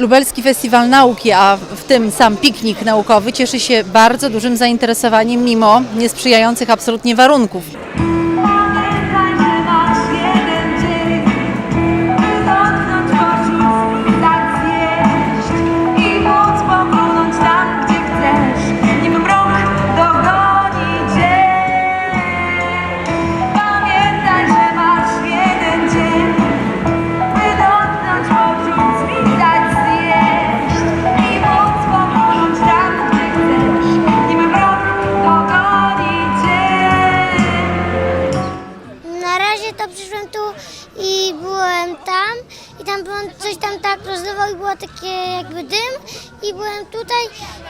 Lubelski Festiwal Nauki, a w tym sam piknik naukowy cieszy się bardzo dużym zainteresowaniem mimo niesprzyjających absolutnie warunków. I byłem tam i tam byłem coś tam tak rozdawał i było takie jakby dym i byłem tutaj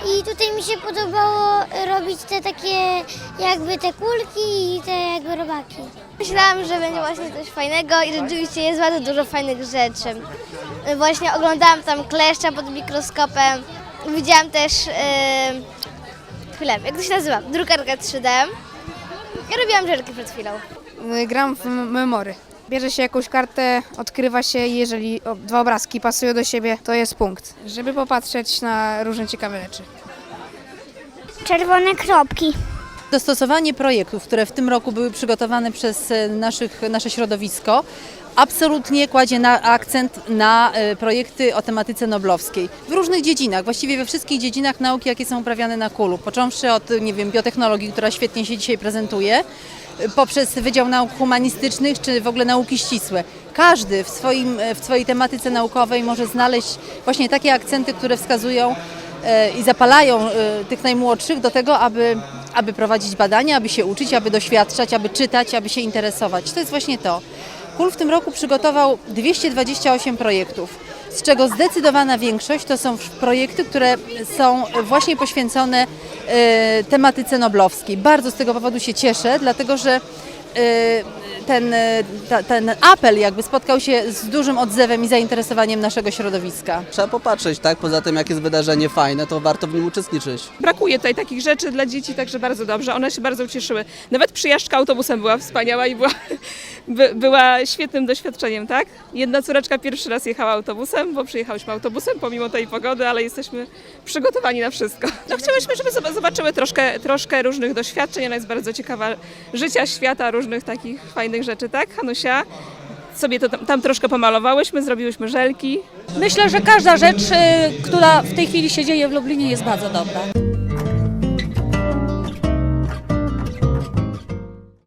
i tutaj mi się podobało robić te takie jakby te kulki i te jakby robaki. Myślałam, że będzie właśnie coś fajnego i rzeczywiście jest bardzo dużo fajnych rzeczy. Właśnie oglądałam tam kleszcza pod mikroskopem. Widziałam też, yy, chwilę, jak to się nazywa? Drukarkę 3D. Ja robiłam żelki przed chwilą. Gram w memory. Bierze się jakąś kartę, odkrywa się i jeżeli dwa obrazki pasują do siebie, to jest punkt, żeby popatrzeć na różne ciekawe rzeczy. Czerwone kropki. Dostosowanie projektów, które w tym roku były przygotowane przez e, naszych, nasze środowisko, absolutnie kładzie na akcent na e, projekty o tematyce noblowskiej. W różnych dziedzinach, właściwie we wszystkich dziedzinach nauki, jakie są uprawiane na Kulu. Począwszy od, nie wiem, biotechnologii, która świetnie się dzisiaj prezentuje, poprzez Wydział Nauk Humanistycznych, czy w ogóle nauki ścisłe. Każdy w, swoim, e, w swojej tematyce naukowej może znaleźć właśnie takie akcenty, które wskazują e, i zapalają e, tych najmłodszych do tego, aby, aby prowadzić badania, aby się uczyć, aby doświadczać, aby czytać, aby się interesować. To jest właśnie to. KUL w tym roku przygotował 228 projektów, z czego zdecydowana większość to są projekty, które są właśnie poświęcone e, tematyce noblowskiej. Bardzo z tego powodu się cieszę, dlatego że e, ten, e, ten apel jakby spotkał się z dużym odzewem i zainteresowaniem naszego środowiska. Trzeba popatrzeć, tak? Poza tym, jak jest wydarzenie fajne, to warto w nim uczestniczyć. Brakuje tutaj takich rzeczy dla dzieci, także bardzo dobrze. One się bardzo ucieszyły. Nawet przyjażdżka autobusem była wspaniała i była, by, była świetnym doświadczeniem, tak? Jedna córeczka pierwszy raz jechała autobusem, bo przyjechałyśmy autobusem pomimo tej pogody, ale jesteśmy przygotowani na wszystko. No chciałyśmy, żeby zob- zobaczyły troszkę, troszkę różnych doświadczeń. Ona jest bardzo ciekawa życia, świata, różnych takich fajnych rzeczy, tak, Hanusia? Sobie to tam, tam troszkę pomalowałyśmy, zrobiłyśmy żelki. Myślę, że każda rzecz, y, która w tej chwili się dzieje w Lublinie jest bardzo dobra.